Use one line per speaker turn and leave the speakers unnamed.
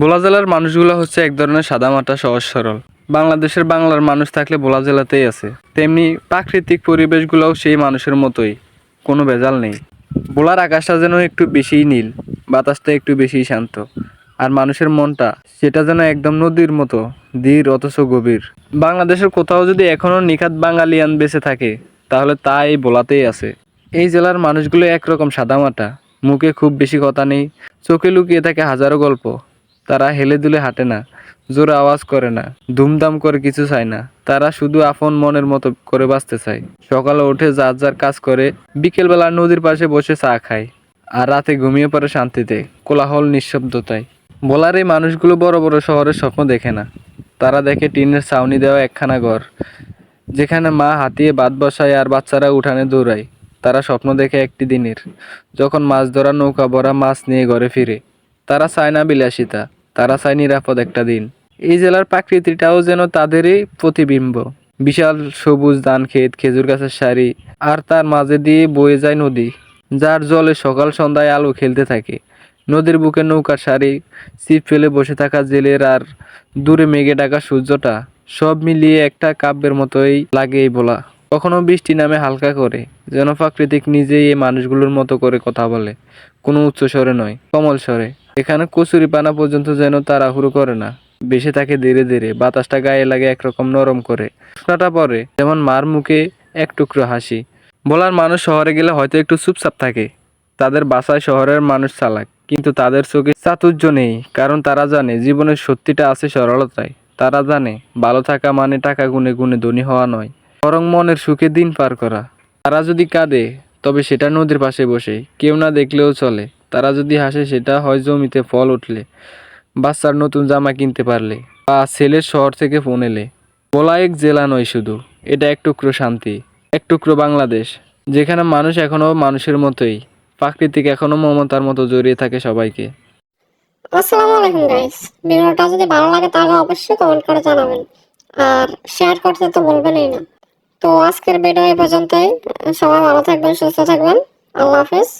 ভোলা জেলার মানুষগুলো হচ্ছে এক ধরনের সাদামাটা সহজ সরল। বাংলাদেশের বাংলার মানুষ থাকলে ভোলা জেলাতেই আছে। তেমনি প্রাকৃতিক পরিবেশগুলোও সেই মানুষের মতোই, কোনো ভেজাল নেই। ভোলার আকাশটা যেন একটু বেশিই নীল, বাতাসটা একটু বেশিই শান্ত, আর মানুষের মনটা সেটা যেন একদম নদীর মতো, ধীর অথচ গভীর। বাংলাদেশের কোথাও যদি এখনও নিখাত বাঙালিয়ান বেঁচে থাকে, তাহলে তা এই ভোলাতেই আছে। এই জেলার মানুষগুলো একরকম সাদামাটা মুখে খুব বেশি কথা নেই, চোখে লুকিয়ে থাকে হাজারো গল্প। তারা হেলে দুলে হাঁটে না, জোরে আওয়াজ করে না, ধুমধাম করে কিছু চায় না। তারা শুধু আপন মনের মতো করে বাঁচতে চায়। সকালে উঠে যার যার কাজ করে, বিকেলবেলা নদীর পাশে বসে চা খায় আর রাতে ঘুমিয়ে পড়ে শান্তিতে, কোলাহল নিঃশব্দতায়। বলার এই মানুষগুলো বড় বড় শহরের স্বপ্ন দেখে না। তারা দেখে টিনের ছাউনি দেওয়া একখানা ঘর, যেখানে মা হাতিয়ে বাদ বসায় আর বাচ্চারা উঠানে দৌড়ায়। তারা স্বপ্ন দেখে একটি দিনের, যখন মাছ ধরা, নৌকা ভরা মাছ নিয়ে ঘরে ফিরে। তারা চায় না বিলাসিতা তারা চায় নিরাপদ একটা দিন। এই জেলার প্রাকৃতিটাও যেন তাদেরই প্রতিবিম্ব। বিশাল সবুজ ধান ক্ষেত, খেজুর গাছের সারি, আর তার মাঝে দিয়ে বয়ে যায় নদী, যার জলে সকাল সন্ধ্যায় আলো খেলতে থাকে। নদীর বুকে নৌকার সারি, ছিপ ফেলে বসে থাকা জেলের আর দূরে মেঘে ডাকা সূর্যটা, সব মিলিয়ে একটা কাব্যের মতোই লাগে এই বলা। কখনো বৃষ্টি নামে হালকা করে, যেন প্রাকৃতিক নিজেই এই মানুষগুলোর মতো করে কথা বলে। কোনো উচ্চ স্বরে নয়, কমল স্বরে। এখানে কচুরি পানা পর্যন্ত যেন তাড়াহুড়ো করে না। বেশি থাকে ধীরে ধীরে, বাতাসটা গায়ে লাগে একরকম নরম করে। শোনাটা পরে যেমন মার মুখে এক টুকরো হাসি। বলার মানুষ শহরে গেলে হয়তো একটু চুপচাপ থাকে। তাদের বাসায় শহরের মানুষ চালাক, কিন্তু তাদের চোখে চাতুর্য নেই, কারণ তারা জানে জীবনের সত্যিটা আছে সরলতায়। তারা জানে, ভালো থাকা মানে টাকা গুনে গুনে ধনী হওয়া নয়। বরং মনের সুখে দিন পার করা। তারা যদি কাঁদে, তবে সেটা নদীর পাশে বসে, কেউ না দেখলেও চলে। তারা যদি হাসে, সেটা হয় জমিতে ফল উঠলে। বাচ্চার নতুন জামা কিনতে পারলে বা ছেলের শহর থেকে ফোন এলে। বলা এক জেলা নয় শুধু, এটা এক টুকরো শান্তি, এক টুকরো বাংলাদেশ, যেখানে মানুষ এখনও মানুষের মতোই, প্রাকৃতিক এখনও মমতার মতো জড়িয়ে থাকে সবাইকে।
আসসালামু আলাইকুম গাইস ভিডিওটা যদি ভালো লাগে, তাহলে অবশ্যই কমেন্ট করে জানাবেন। আর শেয়ার করতে তো বলবেনই না। তো আজকের ভিডিও এই পর্যন্তই। সবাই ভালো থাকবেন, সুস্থ থাকবেন। আল্লাহ হাফেজ।